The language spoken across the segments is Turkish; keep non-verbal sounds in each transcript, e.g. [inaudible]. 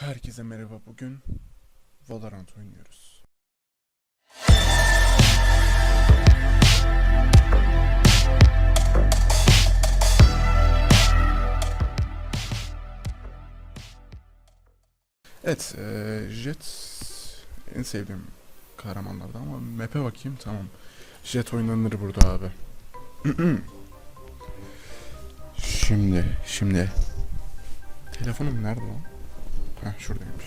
Herkese merhaba bugün Valorant oynuyoruz. Evet, eee, Jet en sevdiğim kahramanlardan ama map'e bakayım tamam. Jet oynanır burada abi. [clears throat] şimdi, şimdi. Telefonum nerede lan? Heh şuradaymış.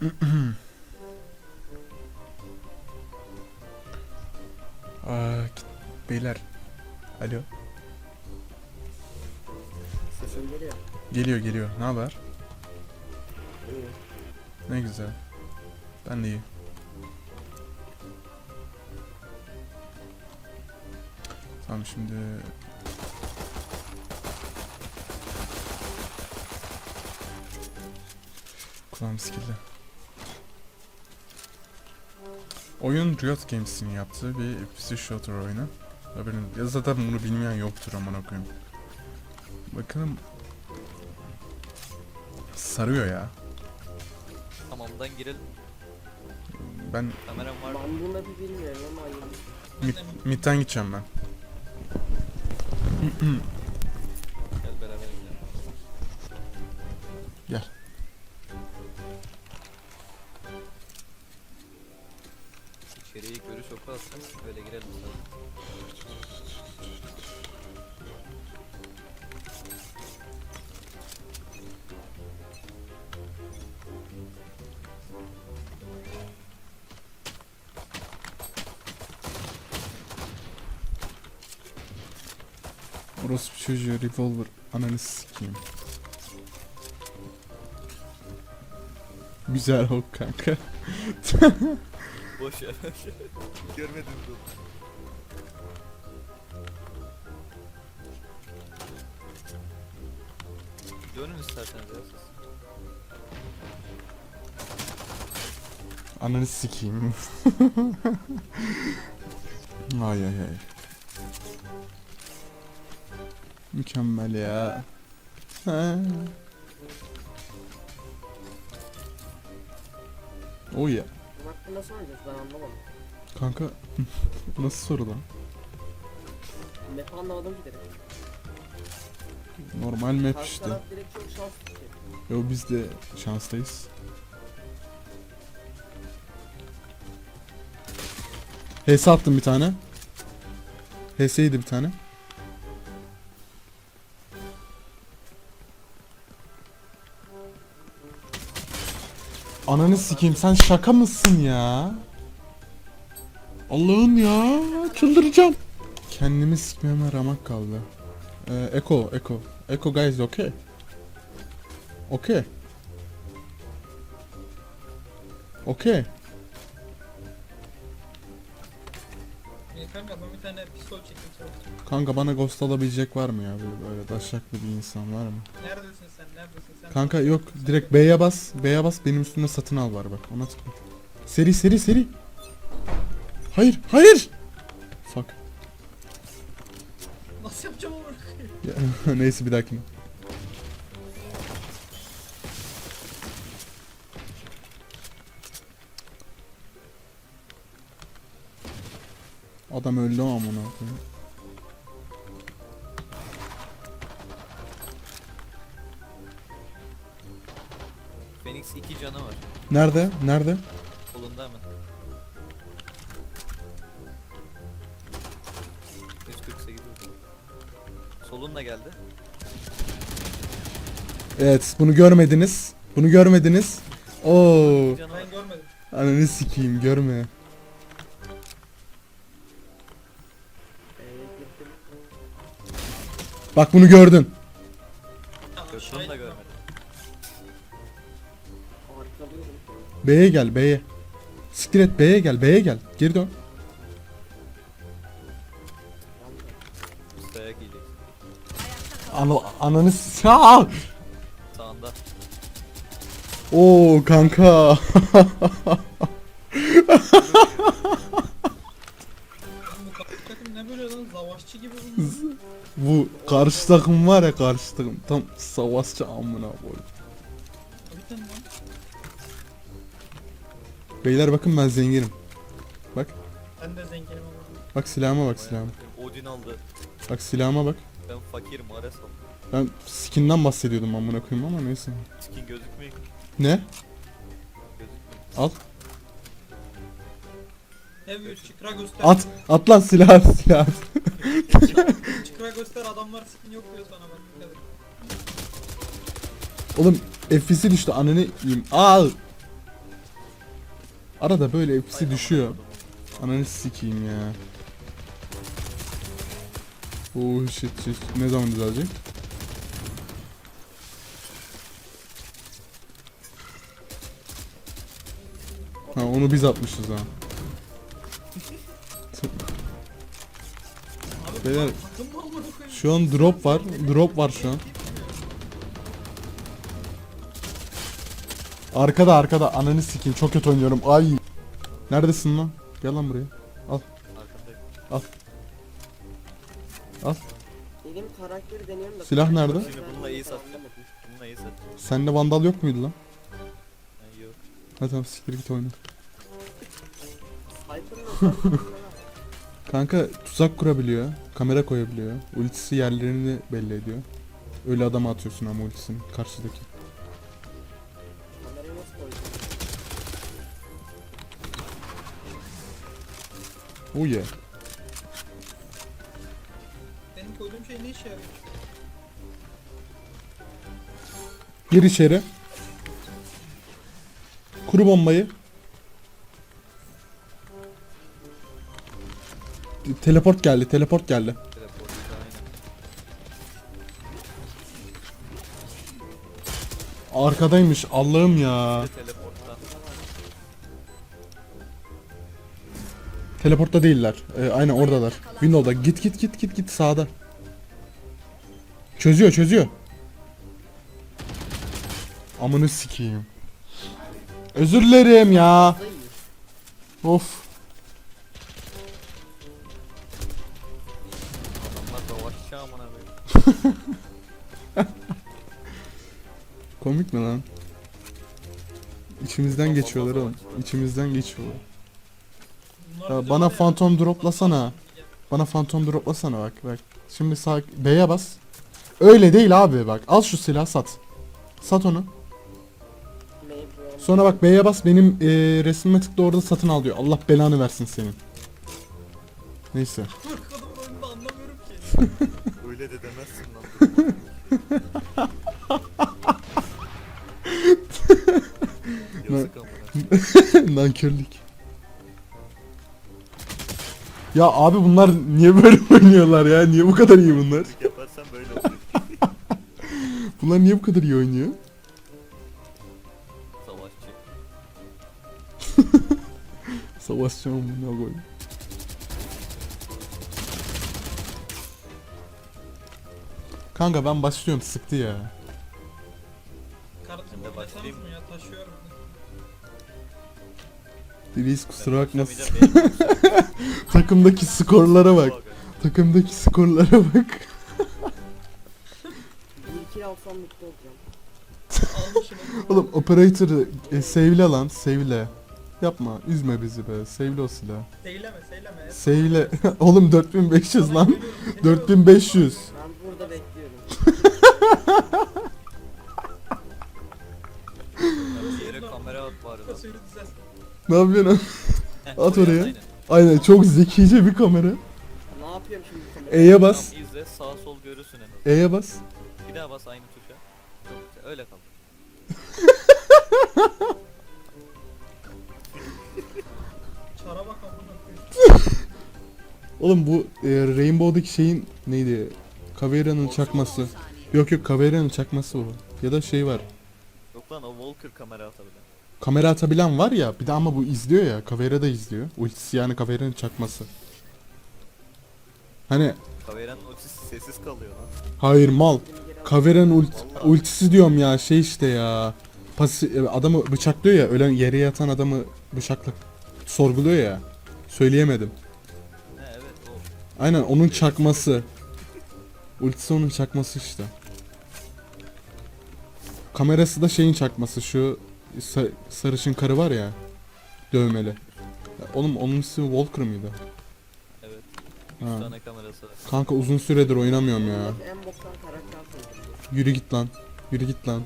[clears throat] Beyler. Alo. Sesim geliyor. Geliyor geliyor. Ne haber? İyi. Ne güzel. Ben de iyi. Tamam şimdi Kulağım sikildi. Oyun Riot Games'in yaptığı bir PC Shooter oyunu. Haberin, ya zaten bunu bilmeyen yoktur amına koyayım. Bakalım sarıyor ya. Tamamdan girelim. Ben Kameram var. Ben bu map'i bilmiyorum ama iyi. mid, midden gideceğim ben. Gel beraber gidelim. Gel. İçeriye görüş oku alsın. Öyle girelim sana. Orospu çocuğu revolver ananı sikeyim. Güzel ok kanka. [laughs] Boş ver. Görmedim bunu. Dönün isterseniz ya siz. Ananı sikeyim. [laughs] ay ay ay. Mükemmel ya. Ha. O ya. Bu map'i nasıl oynayacağız ben anlamadım. Kanka [laughs] nasıl soru lan? Map'i anlamadım ki direkt. Normal map Karşı işte. taraf direkt çok şanslı ki. Yo biz de şanslıyız. HS attım bir tane. HS'ydi bir tane. Ananı sikeyim sen şaka mısın ya? Allah'ım ya çıldıracağım. Kendimi sikmeme ramak kaldı. Ee, Echo, Echo. Echo guys okay. Okay. Okay. Kanka bana ghost alabilecek var mı ya böyle, böyle daşaklı bir insan var mı? Neredesin sen? Neredesin sen? Kanka yok direkt B'ye bas. B'ye bas benim üstümde satın al var bak ona tıkla. Seri seri seri. Hayır hayır. Fuck. Nasıl yapacağım onu? [laughs] Neyse bir dahakine. Adam öldü ama amına koyayım. Phoenix 2 canı var. Nerede? Nerede? Kolunda hemen. 148 vurdu. Solun da geldi. Evet bunu görmediniz. Bunu görmediniz. Oo, Canı var. Ben görmedim. ananı sikeyim görme. Bak bunu gördün. Da görmedim. B'ye gel B'ye. Siktir et B'ye gel B'ye gel. Geri dön. Dayak yiyeceksin. Ana, ananı s- Aa! Sağında. Oo kanka. [laughs] ne böyle lan? Savaşçı gibi bunlar. Bu karşı takım var ya karşı takım. Tam savaşçı amına koyayım. Harbiden lan. Beyler bakın ben zenginim. Ben de zenginim ama. Bak silahıma bak silahıma. Odin aldı. Bak silahıma bak. Ben fakirim Ares aldım. Ben skinden bahsediyordum amına koyayım ama neyse. Skin gözükmüyor. Ne? Gözükmüyor. Al. Ev yürü çıkra göster. At. At lan silah silah. Çıkra göster adamlar skin yok diyor sana bak. dikkat et. Oğlum FPS'i düştü ananı yiyeyim. Al. Arada böyle FPS'i düşüyor. Ananı sikeyim ya. Oh shit shit. Ne zaman düzelecek? Ha onu biz atmışız ha. Beyler? Şu an drop var. Drop var şu an. Arkada arkada ananı sikeyim çok kötü oynuyorum. Ay. Neredesin lan? Gel lan buraya. Arkandayım. Benim karakteri deniyorum da. Silah nerede? Şimdi bununla iyi satacağım. Bununla iyi satacağım. Sende vandal yok muydu lan? Ben yok. Ha tamam siktir git oyna. [laughs] Kanka tuzak kurabiliyor. Kamera koyabiliyor. Ultisi yerlerini belli ediyor. Öyle adama atıyorsun ama ultisini karşıdaki. Oh yeah. Benim koyduğum şey ne işe yarıyor? Gir içeri. Kuru bombayı. Teleport geldi, teleport geldi. Arkadaymış Allah'ım ya. Teleportta değiller. Ee, aynen oradalar. Window'da. Git git git git git sağda. Çözüyor çözüyor. Amını sikeyim. Özür dilerim ya. Of. Komik mi lan? İçimizden geçiyorlar oğlum. İçimizden geçiyorlar. Ya bana fantom droplasana. Bana fantom droplasana bak bak. Şimdi sağ B'ye bas. Öyle değil abi bak. Al şu silah sat. Sat onu. Sonra bak B'ye bas benim e, resmime tıkla orada satın al diyor. Allah belanı versin senin. Neyse. Korkmadım oyunda anlamıyorum ki. [laughs] Öyle de demezsin lan. [laughs] Yazık amına. [laughs] Nankörlük. Ya abi bunlar niye böyle [laughs] oynuyorlar ya? Niye bu kadar iyi bunlar? Yaparsan böyle olur. [laughs] Bunlar niye bu kadar iyi oynuyor? Savaşçı. Savaşçı amına koyayım. Kanka ben başlıyorum sıktı ya. Kardeşim Ben de oynasanız başlayayım. mı ya taşıyorum. Reis kusura Ben bakma. başlamayacağım, benim- [laughs] Takımdaki skorlara bak. Takımdaki skorlara bak. Bir alsam mutlu olacağım. Oğlum operator'ı e, save'le lan save'le. Yapma üzme bizi be save'le o silahı. Seyleme seyleme. Save'le. [laughs] Oğlum 4500 Sana lan. geliyorum, geliyorum. 4500. Ben burada bekliyorum. Bir yere kamera at bari lan. Düzelt. Ne yapıyorsun? At oraya aynen. Aynen çok zekice bir kamera. Ne yapıyorum şimdi bu kamerayı? E'ye bas. Tam izle sağ sol görürsün en. E'ye bas. Bir daha bas aynı tuşa. Öyle kal. [laughs] Çara bak. Oğlum bu e, Rainbow'daki şeyin neydi? Caveira'nın çakması. Yok yok Caveira'nın çakması bu. Ya da şey var. Yok lan o Walker kamera atabilen. Kamera atabilen var ya bir de ama bu izliyor ya. Caveira da izliyor. Ultisi yani Caveira'nın çakması. Hani Kaveren'in ultisi sessiz kalıyor lan. Hayır mal. Kaveren ult ultisi diyorum ya şey işte ya. Pasi adamı bıçaklıyor ya ölen yere yatan adamı bıçakla sorguluyor ya. Söyleyemedim. He evet o. Aynen onun çakması. Ultisi onun çakması işte. Kamerası da şeyin çakması şu sa- sarışın karı var ya. Dövmeli. Ya Oğlum onun ismi Walker mıydı? Evet. 3 Ha. tane kamerası var. Kanka uzun süredir oynamıyorum ya. En boktan karakter. Yürü git lan. Yürü git lan.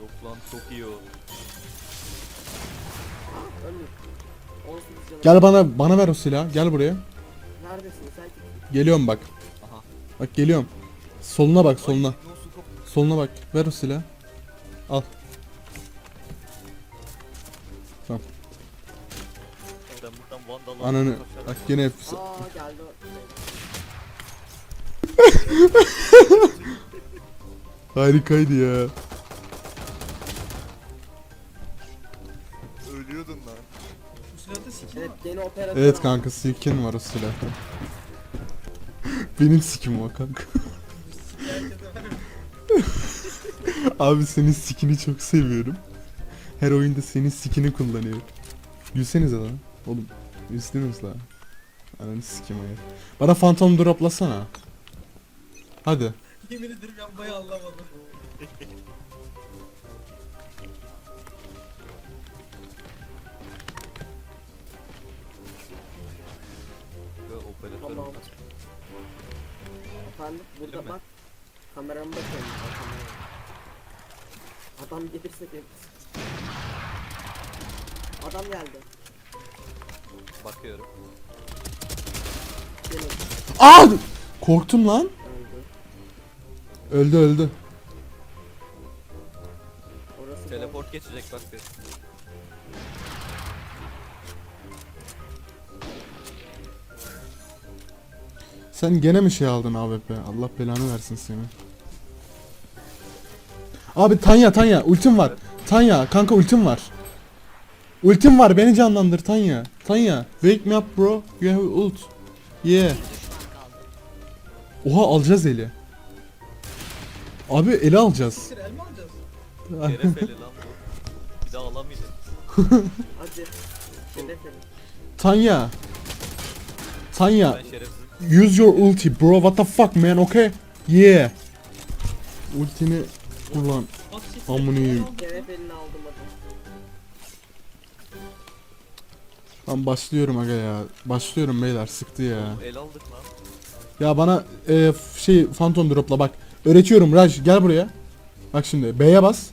Yok lan çok iyi o. Ölmüyor. 18 canım. Gel bana bana ver o silahı. Gel buraya. Neredesin sen? Geliyorum bak. Aha. Bak geliyorum. Soluna bak soluna. Soluna bak. Ver o silahı. Al. Ananı. Bak gene hep... Aa geldi. Harikaydı ya. Ölüyordun lan. Bu silahta sikim Evet var. yeni operatör. Evet kanka silkin var o silahta. Benim sikim o kanka. Abi senin sikini çok seviyorum. Her oyunda senin sikini kullanıyorum. Gülsenize lan. Oğlum üstünüz lan. Ananı sikim ya. Bana phantom droplasana. Hadi. Yemin ederim yapmayı anlamadım. Tamam. Efendim burada Değil mi? bak. Kameramı da koyayım. bak kameraya. Adam gelirse gelirse. Adam geldi. Bakıyorum. Aa! Korktum lan. Öldü. Öldü öldü. Orası Teleport geçecek bak bir. Sen gene mi şey aldın AWP? Allah belanı versin seni. Abi Tanya Tanya ultim var. Tanya kanka ultim var. Ultim var beni canlandır Tanya. Tanya wake me up bro. You have ult. Yeah. Oha alacağız eli. Abi eli alacağız. Siktir el mi alacağız? Şerefeli lan bu. Bir daha alamayacak. [laughs] Hadi. Şeref edin. Tanya. Tanya Ben şerefsiz. use your ulti bro. What the fuck man okay? Yeah. Ultini kullan. Amına yiyeyim. Şeref elini aldım hadi. Ben başlıyorum aga ya. Başlıyorum beyler sıktı ya. El aldık lan. Ya bana e, şey phantom dropla bak. Öğretiyorum Raj gel buraya. Bak şimdi B'ye bas.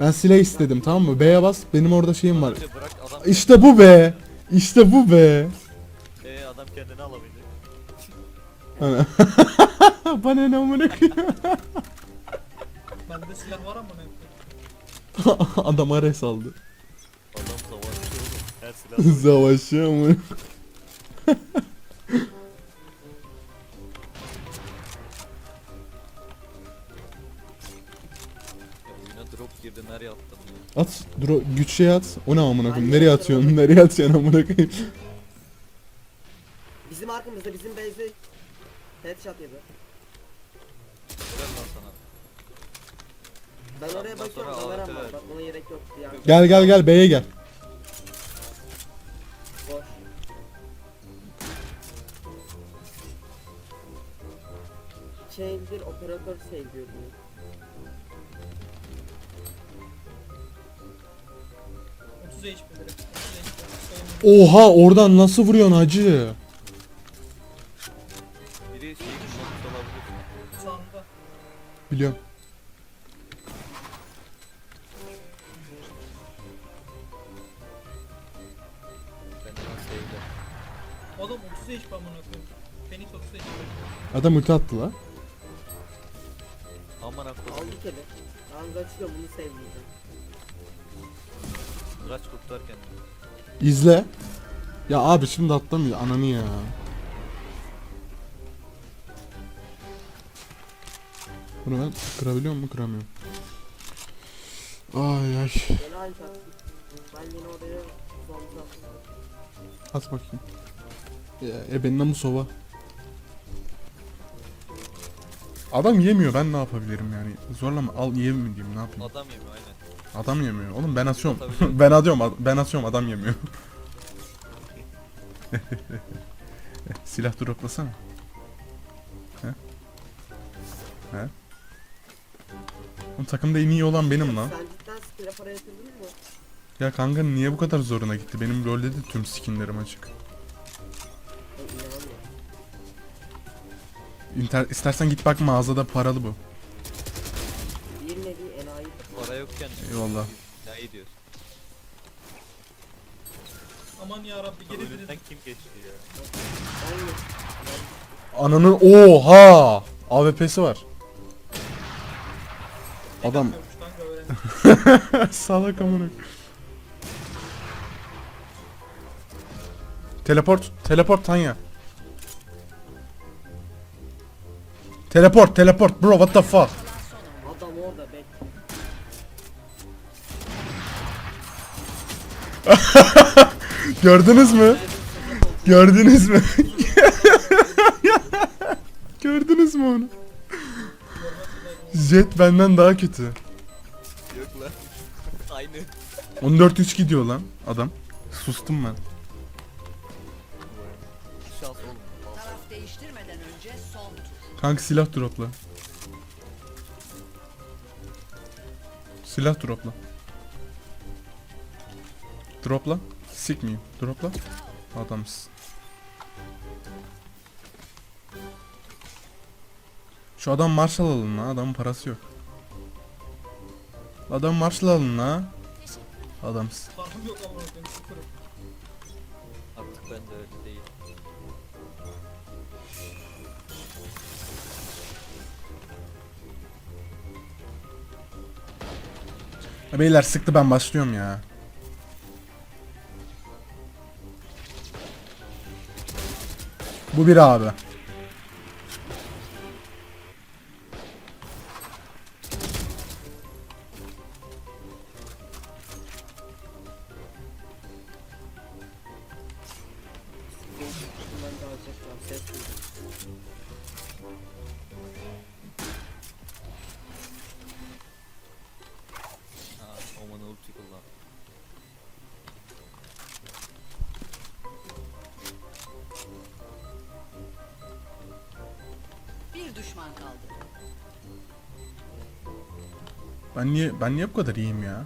Ben silah istedim tamam mı? B'ye bas. Benim orada şeyim var. Önce bırak adam. İşte bu be. İşte bu be. Ee, adam kendini alamayacak. [laughs] Bana ne amına koyayım? Bende silah var ama ne? [laughs] Adam Ares aldı. Adam oğlum. Silah. Savaşı amına. Ya oyuna drop girdi nereye attın ya? At. Dur o güç şey at. O ne amına koyayım? Nereye atıyorsun? Nereye atıyorsun amına koyayım? Bizim arkamızda bizim base'de headshot yedi. Ver lan sana. Ben oraya Ondan bakıyorum kameram AWP var. ver. Bak buna gerek yok. Yani Gel gel gel B'ye gel. Şeydir operatör şey diyor bunu. HP direkt. 30 HP. Sayın Oha oradan nasıl vuruyorsun hacı? Biri şeyi kullanmış olabilir. sağında. Biliyorum. Ben de lan sevdim. Adam 30 HP amına koyayım. Phoenix 30 HP. Adam ulti attı la. Aldık eli. Ben kaçıyorum bunu sevmeyeceğim. Kaç kurtar kendini. İzle. Ya abi şimdi atlamıyor ananı ya. Bunu ben kırabiliyor muyum? Kıramıyorum. Ay ay. Yeni aynı taktik. Ben yine oraya zombi attım. At bakayım. Ya, ebenin namı sova. Adam yemiyor ben ne yapabilirim yani. Zorlama al ye mi diyeyim ne yapayım. Adam yemiyor aynen. Adam yemiyor. Oğlum ben atıyorum. [laughs] Ben atıyorum ben atıyorum adam yemiyor. [laughs] Silah droplasana. He? He? Oğlum takımda en iyi olan benim lan. Sen cidden skill'e para yatırdın mı? Ya kanka niye bu kadar zoruna gitti? Benim rolde de tüm skinlerim açık. İnter istersen git bak mağazada paralı bu. Bir nevi enayi. Para yokken. Eyvallah. İyi diyorsun? Aman ya Rabbi geri dönün. kim geçti ya? Ananın oha! AWP'si var. Adam [laughs] salak amına. Teleport, teleport Tanya. Teleport, teleport bro what the fuck? Adam orada. [laughs] Gördünüz mü? Gördünüz mü? [laughs] Gördünüz mü onu? Jet benden daha kötü. Yok lan. [laughs] Aynı. 14-3 gidiyor lan adam. Sustum ben. Taraf değiştirmeden önce son tur. Kanka silah dropla. Silah dropla. Dropla. Sikmeyeyim. Dropla. Adamsın. Şu adam Marshall alın lan. Adamın parası yok. Adam Marshall alın lan. Adamsın. Param yok ama sıfırım. Artık ben de öyle değil. Beyler sıktı ben başlıyorum ya. Bu bir abi. Ben niye bu kadar iyiyim ya?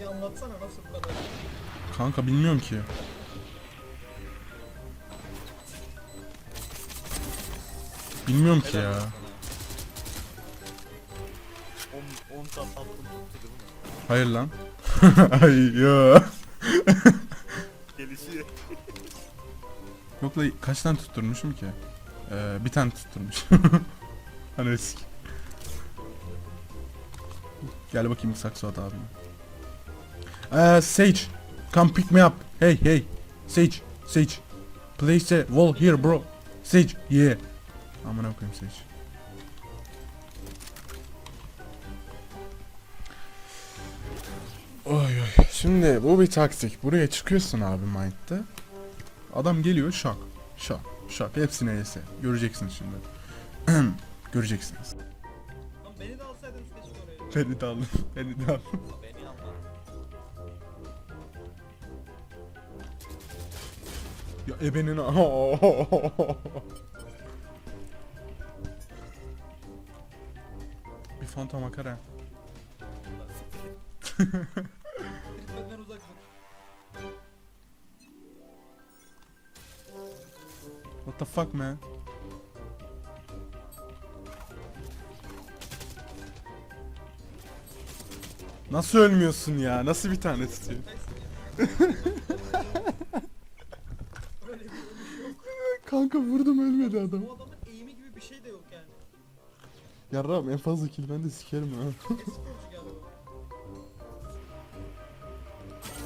Bir anlatsana nasıl bu kadar. Kanka bilmiyorum ki. Bilmiyorum ki ya. 10 10 tane attım tuttu? Hayır lan. [laughs] Ay yo. Gelişi. Yok la kaç tane tutturmuşum ki? Ee, bir tane tutturmuş. [laughs] hani eski. Gel bakayım sakso at abim. Ee, Sage, come pick me up. Hey hey, Sage, Sage. Place a wall here bro. Sage, yeah. Amına koyayım Sage. Oy oy. Şimdi bu bir taktik. Buraya çıkıyorsun abi Mind'de. Adam geliyor şak. Şak. Şak. Hepsine yese. Göreceksiniz şimdi. [clears throat] Göreceksiniz. [laughs] Beni de alın. Beni de alın. Beni anla. Ya ebenin [laughs] Bir fanta makara. Benden. [laughs] What the fuck man? Nasıl ölmüyorsun ya? Nasıl bir tane tutuyor? [laughs] Kanka vurdum ölmedi adam. Bu adamın eğimi gibi bir şey de yok yani. Yarrağım en fazla kill ben de sikerim ha. Esporcu galiba.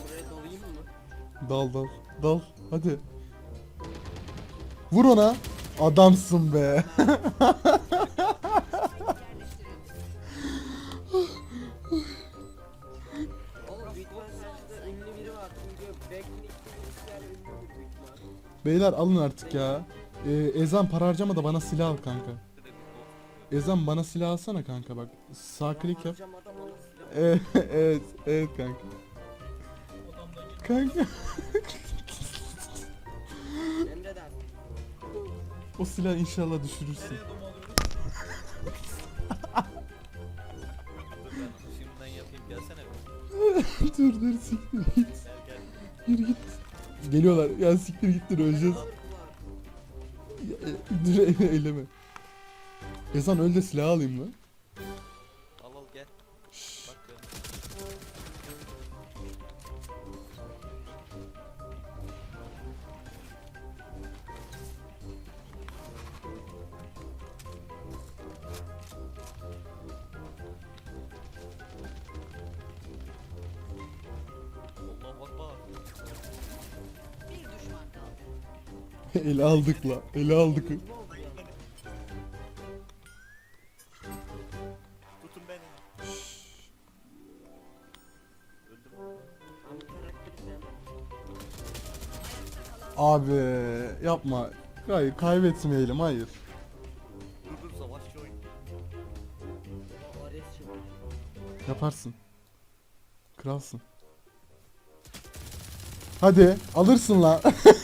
Buraya dalayım mı? Dal dal. Dal. Hadi. Vur ona. Adamsın be. [laughs] Beyler alın artık ya. Ee, Ezan para harcama da bana silah al kanka. Ezan bana silah alsana kanka bak. Sağ klik yap. Evet, [laughs] evet, evet kanka. Kanka o silah inşallah düşürürsün. dur [laughs] dur siktir Geliyorlar. Ya siktir gittir öleceğiz. E, Dur eyle- eyleme. Ezan öl de silah alayım lan. [laughs] Ele aldık la. Ele aldık. Tutun beni. Abi yapma. Hayır kaybetmeyelim hayır. Dur dur savaşçı oyun. Ares çıktı. Yaparsın. Kralsın. Hadi alırsın la. [laughs]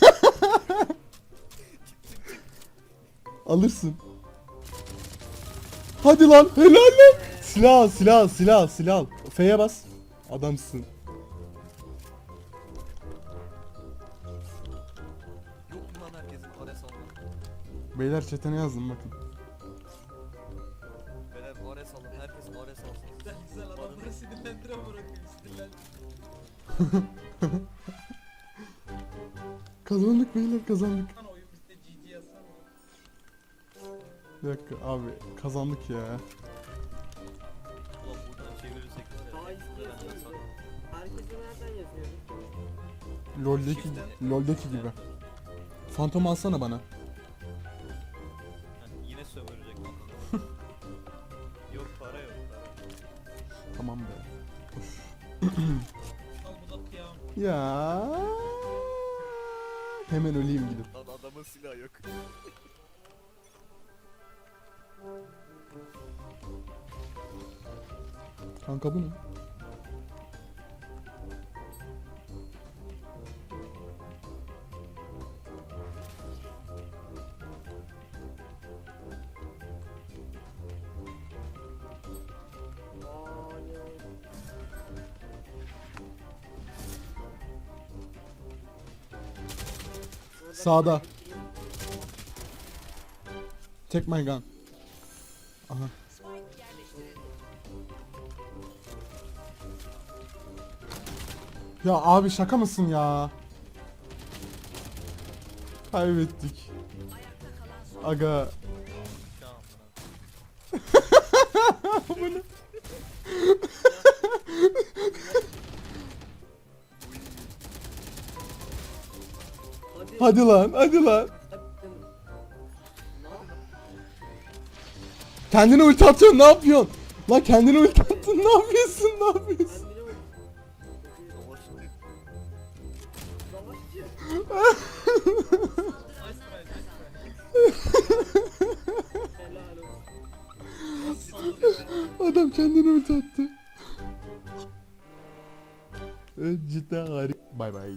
alırsın. Hadi lan helal lan. Silah al, silah al, silah al, silah al. F'ye bas. Adamsın. Beyler chat'e ne yazdım bakın. Beyler. Herkes Ares alsın. Güzel [laughs] güzel adamları sinirlendire bırakıyor sinirlendir. Kazandık beyler kazandık. Bir dakika abi kazandık ya. Ulan buradan çevirirsek var ya. Herkese nereden yazıyoruz? LoL'deki LoL'deki gibi. Fantom alsana bana. Yine sömürecek lan. [laughs] yok para yok para. Tamam be. Al bu da kıyam. Ya. Hemen öleyim gidip. Lan adamın silahı yok. [laughs] Kanka bu ne? Sağda. Take my gun. Ya abi şaka mısın ya? Kaybettik. Aga. An bana. Hadi. Lan, hadi lan. Ne? Kendine ulti atıyorsun, ne yapıyorsun? Lan kendine ulti attın, ne yapıyorsun, ne yapıyorsun? [laughs] Adam kendine ulti attı. Cidden harika. Bay bay.